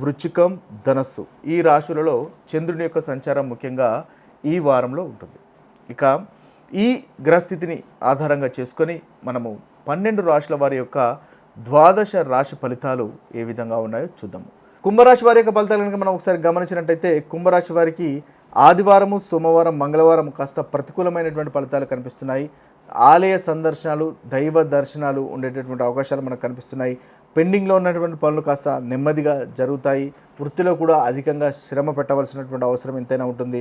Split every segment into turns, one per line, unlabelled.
వృచ్చికం ధనస్సు ఈ రాశులలో చంద్రుని యొక్క సంచారం ముఖ్యంగా ఈ వారంలో ఉంటుంది. ఇక ఈ గ్రహస్థితిని ఆధారంగా చేసుకొని మనము పన్నెండు రాశుల వారి యొక్క ద్వాదశ రాశి ఫలితాలు ఏ విధంగా ఉన్నాయో చూద్దాము. కుంభరాశి వారి యొక్క ఫలితాలు కనుక మనం ఒకసారి గమనించినట్టయితే కుంభరాశి వారికి ఆదివారము సోమవారం మంగళవారం కాస్త ప్రతికూలమైనటువంటి ఫలితాలు కనిపిస్తున్నాయి. ఆలయ సందర్శనాలు దైవ దర్శనాలు ఉండేటటువంటి అవకాశాలు మనకు కనిపిస్తున్నాయి. పెండింగ్లో ఉన్నటువంటి పనులు కాస్త నెమ్మదిగా జరుగుతాయి. వృత్తిలో కూడా అధికంగా శ్రమ పెట్టవలసినటువంటి అవసరం ఎంతైనా ఉంటుంది.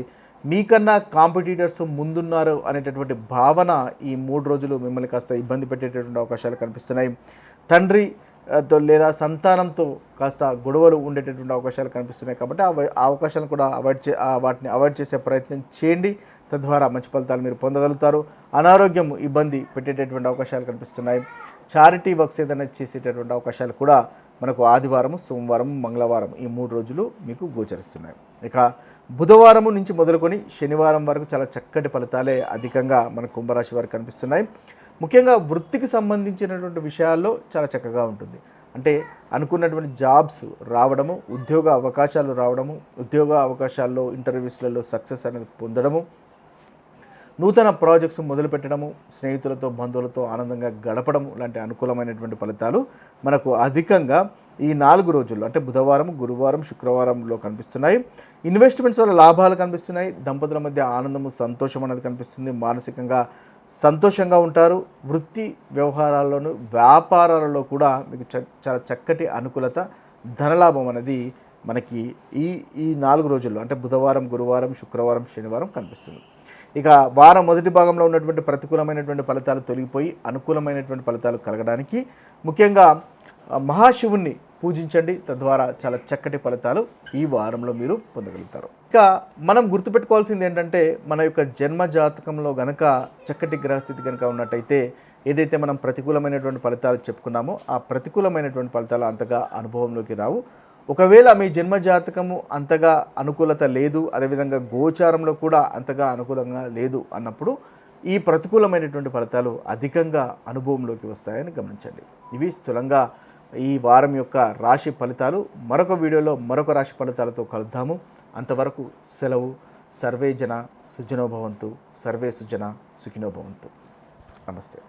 మీకన్నా కాంపిటీటర్స్ ముందున్నారు అనేటటువంటి భావన ఈ మూడు రోజులు మిమ్మల్ని కాస్త ఇబ్బంది పెట్టేటటువంటి అవకాశాలు కనిపిస్తున్నాయి. తండ్రి లేదా సంతానంతో కాస్త గొడవలు ఉండేటటువంటి అవకాశాలు కనిపిస్తున్నాయి. కాబట్టి ఆ అవకాశాలను కూడా అవాయిడ్ చే వాటిని అవాయిడ్ చేసే ప్రయత్నం చేయండి. తద్వారా మంచి ఫలితాలు మీరు పొందగలుగుతారు. అనారోగ్యం ఇబ్బంది పెట్టేటటువంటి అవకాశాలు కనిపిస్తున్నాయి. చారిటీ వర్క్స్ ఏదైనా చేసేటటువంటి అవకాశాలు కూడా మనకు ఆదివారం సోమవారం మంగళవారం ఈ మూడు రోజులు మీకు గోచరిస్తున్నాయి. ఇక బుధవారం నుంచి మొదలుకొని శనివారం వరకు చాలా చక్కటి ఫలితాలే అధికంగా మన కుంభరాశి వారికి కనిపిస్తున్నాయి. ముఖ్యంగా వృత్తికి సంబంధించినటువంటి విషయాల్లో చాలా చక్కగా ఉంటుంది. అంటే అనుకున్నటువంటి జాబ్స్ రావడము ఉద్యోగ అవకాశాలు రావడము ఉద్యోగ అవకాశాల్లో ఇంటర్వ్యూస్లలో సక్సెస్ అనేది పొందడము నూతన ప్రాజెక్ట్స్ మొదలుపెట్టడము స్నేహితులతో బంధువులతో ఆనందంగా గడపడం లాంటి అనుకూలమైనటువంటి ఫలితాలు మనకు అధికంగా ఈ నాలుగు రోజుల్లో అంటే బుధవారం గురువారం శుక్రవారంలో కనిపిస్తున్నాయి. ఇన్వెస్ట్మెంట్స్ వల్ల లాభాలు కనిపిస్తున్నాయి. దంపతుల మధ్య ఆనందము సంతోషం అనేది కనిపిస్తుంది. మానసికంగా సంతోషంగా ఉంటారు. వృత్తి వ్యవహారాల్లోనూ వ్యాపారాలలో కూడా మీకు చ- చాలా చక్కటి అనుకూలత ధనలాభం అనేది మనకి ఈ ఈ నాలుగు రోజుల్లో అంటే బుధవారం గురువారం శుక్రవారం శనివారం కనిపిస్తుంది. ఇక వారం మొదటి భాగంలో ఉన్నటువంటి ప్రతికూలమైనటువంటి ఫలితాలు తొలగిపోయి అనుకూలమైనటువంటి ఫలితాలు కలగడానికి ముఖ్యంగా మహాశివుణ్ణి పూజించండి. తద్వారా చాలా చక్కటి ఫలితాలు ఈ వారంలో మీరు పొందగలుగుతారు. ఇక మనం గుర్తుపెట్టుకోవాల్సింది ఏంటంటే మన యొక్క జన్మ జాతకంలో గనక చక్కటి గ్రహస్థితి కనుక ఉన్నట్టయితే ఏదైతే మనం ప్రతికూలమైనటువంటి ఫలితాలు చెప్పుకున్నామో ఆ ప్రతికూలమైనటువంటి ఫలితాలు అంతగా అనుభవంలోకి రావు. ఒకవేళ మీ జన్మజాతకము అంతగా అనుకూలత లేదు అదేవిధంగా గోచారంలో కూడా అంతగా అనుకూలంగా లేదు అన్నప్పుడు ఈ ప్రతికూలమైనటువంటి ఫలితాలు అధికంగా అనుభవంలోకి వస్తాయని గమనించండి. ఇవి స్థూలంగా ఈ వారం యొక్క రాశి ఫలితాలు. మరొక వీడియోలో మరొక రాశి ఫలితాలతో కలుద్దాము. అంతవరకు సెలవు. సర్వే జన సుజనోభవంతు. సర్వే సుజన సుఖినోభవంతు. నమస్తే.